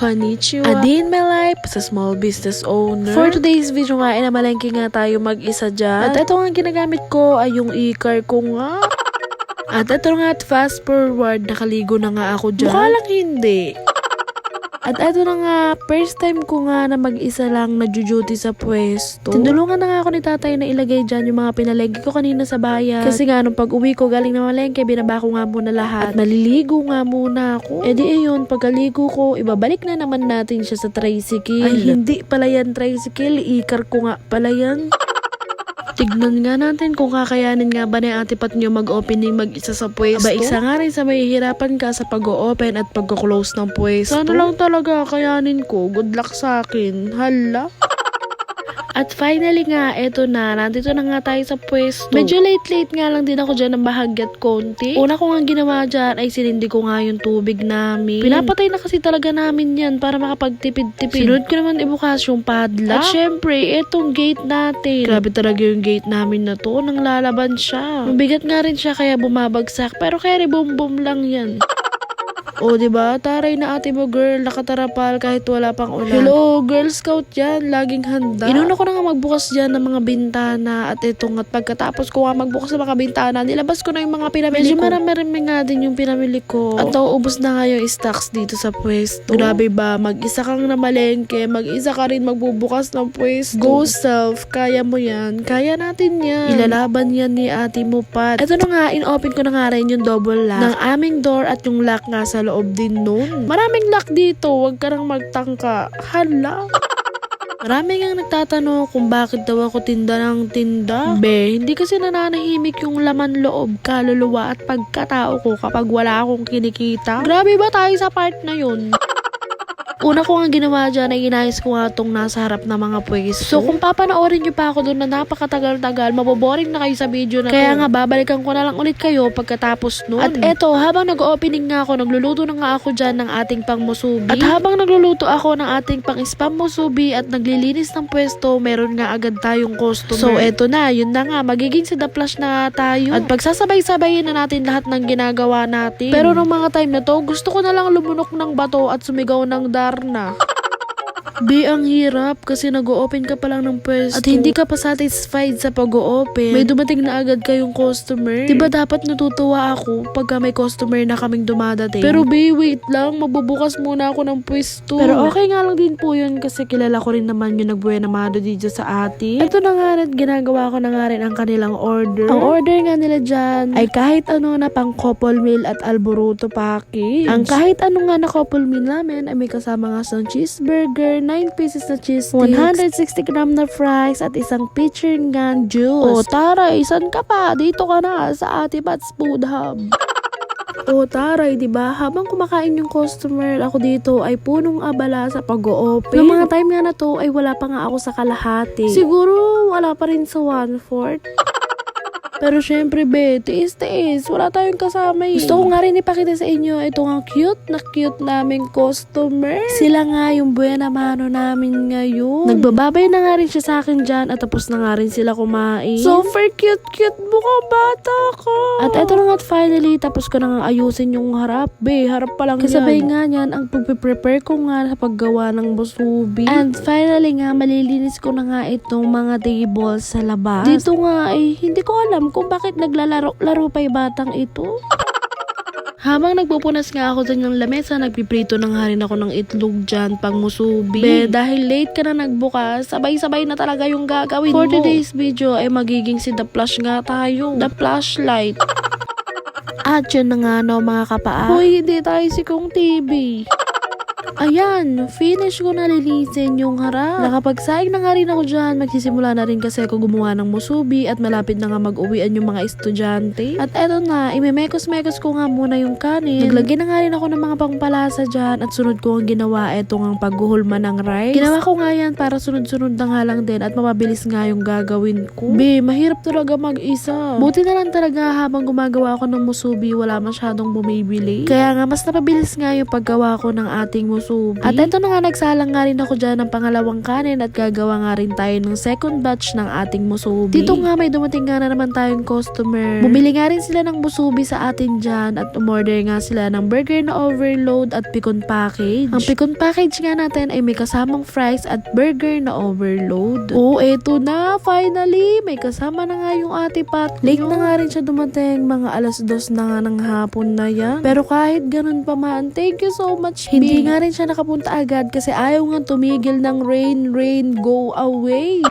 Konnichiwa. A day in my life as a small business owner. For today's video nga, ay namalengke nga tayo mag-isa dyan. At ito nga ginagamit ko ay yung e-car ko nga. At ito nga at fast forward, nakaligo na nga ako dyan. Mukha lang hindi. At eto na nga, first time ko nga na mag-isa lang nagjo-duty sa pwesto. Tinulungan na nga ako ni tatay na ilagay dyan yung mga pinalengke ko kanina sa bayan. Kasi nga, nung pag-uwi ko galing na malengke, binaba ko nga muna lahat. At maliligo nga muna ako. E di ayun, pagkaligo ko, ibabalik na naman natin siya sa tricycle. Ay, hindi pala yan tricycle. Ikar ko nga pala yan. Tignan nga natin kung kakayanin nga ba ni Ate Pat nyo mag-opening mag-isa sa pwesto. Aba, isa nga rin sa mahihirapan ka sa pag-open at pag-close ng pwesto. Sana lang talaga kayanin ko. Good luck sa akin. Hala. At finally nga, eto na, nandito na nga tayo sa pwesto. Medyo late-late nga lang din ako dyan ng bahagyat konti. Una ko nga ginawa dyan ay sinindi ko nga yung tubig namin. Pinapatay na kasi talaga namin yan para makapagtipid-tipid. Sinunod ko naman ibukas yung padlock. At syempre, etong gate natin. Grabe talaga yung gate namin na to, nang lalaban siya. Mabigat nga rin siya kaya bumabagsak, pero kaya bum-bum lang yan. O, di ba? Taray na ate mo, girl. Nakatarapal kahit wala pang ulan. Hello, Girl Scout yan. Laging handa. Inuna ko na nga magbukas dyan ng mga bintana at itong at pagkatapos ko nga magbukas ng mga bintana, nilabas ko na yung mga pinamili Medyo ko. marami nga din yung pinamili ko. At nauubos na nga yung stocks dito sa pwesto. Grabe ba? Mag-isa kang namalengke. Mag-isa ka rin magbubukas ng pwesto. Go self. Kaya mo yan. Kaya natin yan. Ilalaban yan ni ate mo, Pat. Ito na nga, in-open ko na nga rin yung double lock ng aming door at yung lock nga sa loob din nun. Maraming lock dito. Huwag ka nang magtangka. Hala. Marami nga nagtatanong kung bakit daw ako tinda ng tinda. Be, hindi kasi nananahimik yung laman loob, kaluluwa at pagkatao ko kapag wala akong kinikita. Grabe ba tayo sa part na yun? Una ko nga ginawa dyan ay inayos ko nga itong nasa harap na mga pwesto. So kung papanoorin nyo pa ako doon na napakatagal-tagal, maboboring na kayo sa video na Kaya nga babalikan ko na lang ulit kayo pagkatapos nun. At eto, habang nag-opening nga ako, nagluluto na nga ako dyan ng ating pang musubi. At habang nagluluto ako ng ating pang spam musubi at naglilinis ng pwesto, meron nga agad tayong customer. So eto na, yun na nga, magiging si The Flash na tayo. At pagsasabay-sabayin na natin lahat ng ginagawa natin. Pero nung mga time na to, gusto ko na lang lumunok ng bato at sumigaw ng Warna. Be, ang hirap kasi nag-open ka pa lang ng pwesto. At hindi ka pa satisfied sa pag-open. May dumating na agad kayong customer. Diba dapat natutuwa ako pagka may customer na kaming dumadating? Pero be, wait lang. Magbubukas muna ako ng pwesto. Pero okay nga lang din po yun kasi kilala ko rin naman yung nagbuena mado dito sa atin. Ito na nga rin, ginagawa ko na nga rin ang kanilang order. Ang order nga nila dyan ay kahit ano na pang couple meal at alboroto package. Ang kahit ano nga na couple meal namin ay may kasama nga sa cheeseburger, 9 pieces na cheese sticks, 160 gram na fries, at isang pitcher nga juice. O taray, isan ka pa? Dito ka na sa Ate Bats Food Hub. O taray, di ba? Habang kumakain yung customer, ako dito ay punong abala sa pag-o-open. Yung mga time nga na to ay wala pa nga ako sa kalahati. Siguro wala pa rin sa one-fourth. Pero syempre, be, tiis-tiis. Wala tayong kasama eh. Gusto ko nga rin ipakita sa inyo ito nga cute na cute naming customer. Sila nga yung buena mano namin ngayon. Nagbababay na nga rin siya sa akin dyan at tapos na nga rin sila kumain. Super cute-cute mukhang bata ko. At eto na nga at finally, tapos ko na nga ayusin yung harap. Be, harap pa lang Kasabay nga niyan ang pagpe-prepare ko nga sa paggawa ng busubi. And finally nga, malilinis ko na nga itong mga tables sa labas. Dito nga eh, hindi ko alam kung bakit naglalaro-laro pa yung batang ito. Habang nagpupunas nga ako dyan ng lamesa, nagpiprito na nga rin ako ng itlog dyan, pang musubi. Be, dahil late ka na nagbukas, sabay-sabay na talaga yung gagawin For mo. today's video ay magiging si The Flash nga tayo. The Flashlight. At yun na nga no mga kapaa. Hoy, hindi tayo si Kong TV. Ayan, finish ko na linisin yung harap. Nakapagsaing na nga rin ako dyan. Magsisimula na rin kasi ako gumawa ng musubi at malapit na nga mag-uwian yung mga estudyante. At eto na, imemekos-mekos ko nga muna yung kanin. Naglagay na nga rin ako ng mga pangpalasa dyan at sunod ko ang ginawa eto ang paghuhulma ng rice. Ginawa ko nga yan para sunod-sunod na nga lang din at mapabilis nga yung gagawin ko. Be, mahirap talaga mag-isa. Buti na lang talaga habang gumagawa ako ng musubi, wala masyadong bumibili. Kaya nga, mas napabilis nga yung paggawa ko ng ating musubi. At eto na nga, nagsalang nga rin ako dyan ng pangalawang kanin at gagawa nga rin tayo ng second batch ng ating musubi. Dito nga may dumating nga na naman tayong customer. Bumili nga rin sila ng musubi sa atin dyan at umorder nga sila ng burger na overload at picon package. Ang picon package nga natin ay may kasamang fries at burger na overload. Oh, eto na! Finally! May kasama na nga yung ate Pat. Late na nga rin siya dumating. Mga alas dos na nga ng hapon na yan. Pero kahit ganun pa man, thank you so much, Hindi nga rin siya nakapunta agad kasi ayaw nga tumigil ng rain, rain, go away.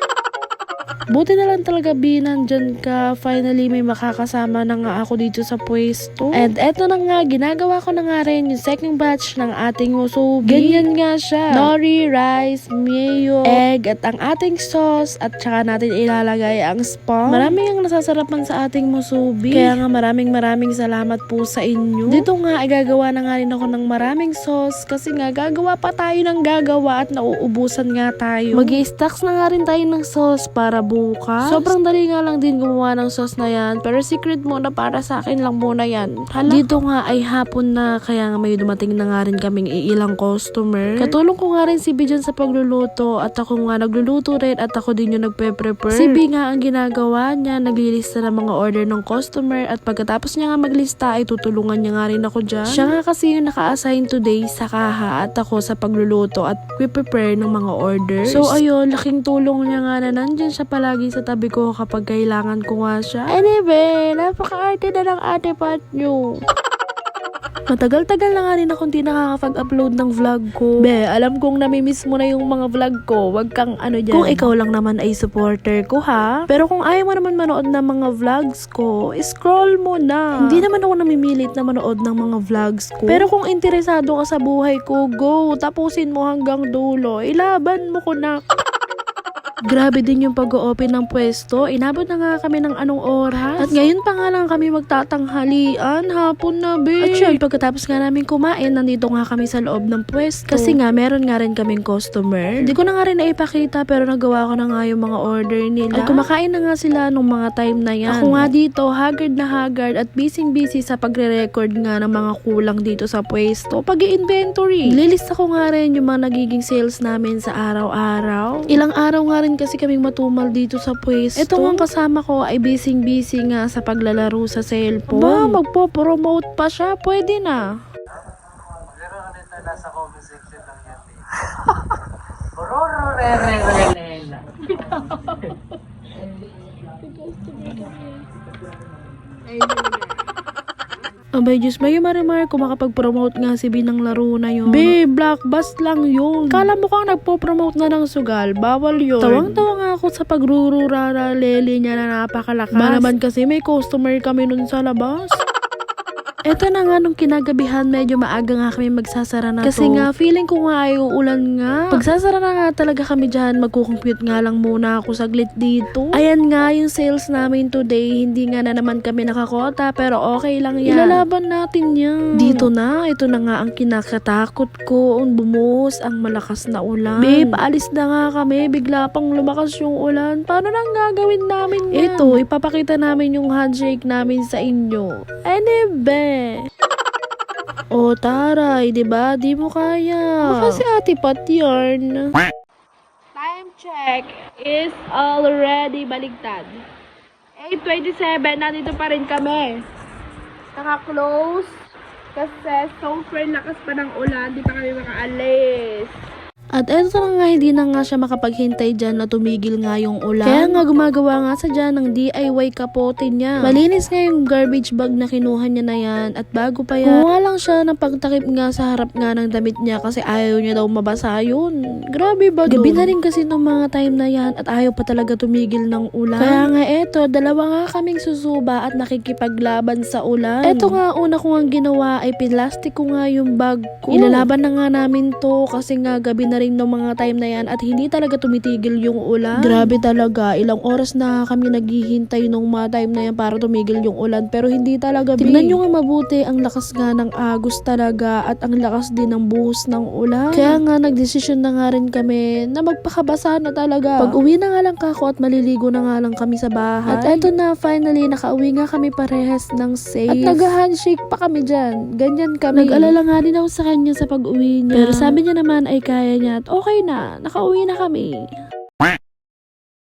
Buti na lang talaga B, nandyan ka. Finally, may makakasama na nga ako dito sa pwesto. And eto na nga, ginagawa ko na nga rin yung second batch ng ating musubi. Ganyan nga siya. Nori, rice, mayo, egg, at ang ating sauce. At saka natin ilalagay ang spam. Marami ang nasasarapan sa ating musubi. Kaya nga maraming maraming salamat po sa inyo. Dito nga, ay gagawa na nga rin ako ng maraming sauce. Kasi nga, gagawa pa tayo ng gagawa at nauubusan nga tayo. mag stocks na nga rin tayo ng sauce para bukas. Sobrang dali nga lang din gumawa ng sauce na yan. Pero secret muna para sa akin lang muna yan. Hala. Dito nga ay hapon na kaya nga may dumating na nga rin kaming iilang customer. Katulong ko nga rin si B dyan sa pagluluto at ako nga nagluluto rin at ako din yung nagpe-prepare. Si B nga ang ginagawa niya, naglilista ng mga order ng customer at pagkatapos niya nga maglista ay tutulungan niya nga rin ako dyan. Siya nga kasi yung naka-assign today sa kaha at ako sa pagluluto at prepare ng mga orders. So ayun, laking tulong niya nga na nandyan siya palagi sa tabi ko kapag kailangan ko nga siya. Anyway, napaka-arte na ng ate pat nyo. Matagal-tagal na nga rin akong di nakakapag-upload ng vlog ko. Be, alam kong namimiss mo na yung mga vlog ko. Wag kang ano dyan. Kung ikaw lang naman ay supporter ko ha. Pero kung ayaw mo naman manood ng mga vlogs ko, scroll mo na. Hindi naman ako namimilit na manood ng mga vlogs ko. Pero kung interesado ka sa buhay ko, go. Tapusin mo hanggang dulo. Ilaban mo ko na. Grabe din yung pag-open ng pwesto. Inabot na nga kami ng anong oras. At ngayon pa nga lang kami magtatanghalian. Hapon na, be. At syempre, pagkatapos nga namin kumain, nandito nga kami sa loob ng pwesto. Kasi nga, meron nga rin kaming customer. Hindi ko na nga rin naipakita, pero nagawa ko na nga yung mga order nila. At kumakain na nga sila nung mga time na yan. Ako nga dito, haggard na haggard at busy-busy sa pagre-record nga ng mga kulang dito sa pwesto. pag inventory Lilista ko nga rin yung mga nagiging sales namin sa araw-araw. Ilang araw nga rin kasi kaming matumal dito sa pwesto. Ito nga kasama ko ay busy-busy nga sa paglalaro sa cellphone. Ba, magpo-promote pa siya. Pwede na. Pero ano ito, nasa comment section lang yan. Bororo re re re lela. Abay, Diyos, may marimar kung makapag-promote nga si B ng laro na yun. B, black bus lang yun. Kala mo kang nagpo-promote na ng sugal, bawal yun. Tawang-tawa nga ako sa pagrururara lele niya na napakalakas. Ba naman kasi may customer kami nun sa labas. Eto na nga nung kinagabihan, medyo maaga nga kami magsasara na Kasi to. nga, feeling ko nga ay uulan nga. Pagsasara na nga talaga kami dyan, magkukompute nga lang muna ako saglit dito. Ayan nga yung sales namin today, hindi nga na naman kami nakakota, pero okay lang yan. Ilalaban natin yan. Dito na, ito na nga ang kinakatakot ko, ang bumuhos ang malakas na ulan. Babe, alis na nga kami, bigla pang lumakas yung ulan. Paano nang gagawin namin yan? Ito, ipapakita namin yung handshake namin sa inyo. Anyway. O taray, di ba? Di mo kaya. Baka si Ate Pat yarn. Time check is already baligtad. 8.27, nandito pa rin kami. Naka-close. Kasi super lakas pa ng ulan, di pa kami makaalis. At eto na nga, hindi na nga siya makapaghintay dyan na tumigil nga yung ulan. Kaya nga gumagawa nga sa dyan ng DIY kapote niya. Malinis nga yung garbage bag na kinuha niya na yan. At bago pa yan, kumuha lang siya ng pagtakip nga sa harap nga ng damit niya kasi ayaw niya daw mabasa yun. Grabe ba Gabi na rin kasi nung mga time na yan at ayaw pa talaga tumigil ng ulan. Kaya nga eto, dalawa nga kaming susuba at nakikipaglaban sa ulan. Eto nga, una ko nga ginawa ay pinlastic ko nga yung bag ko. Ilalaban na nga namin to kasi nga gabi na rin ng mga time na yan at hindi talaga tumitigil yung ulan. Grabe talaga, ilang oras na kami naghihintay nung mga time na yan para tumigil yung ulan pero hindi talaga. Tingnan nyo nga mabuti, ang lakas nga ng agos talaga at ang lakas din ng buhos ng ulan. Kaya nga nagdesisyon na nga rin kami na magpakabasa na talaga. Pag uwi na nga lang kako at maliligo na nga lang kami sa bahay. At eto na, finally, nakauwi nga kami parehas ng safe. At nag-handshake pa kami dyan. Ganyan kami. Nag-alala nga din ako sa kanya sa pag-uwi niya. Pero sabi niya naman ay kaya niya at okay na, nakauwi na kami.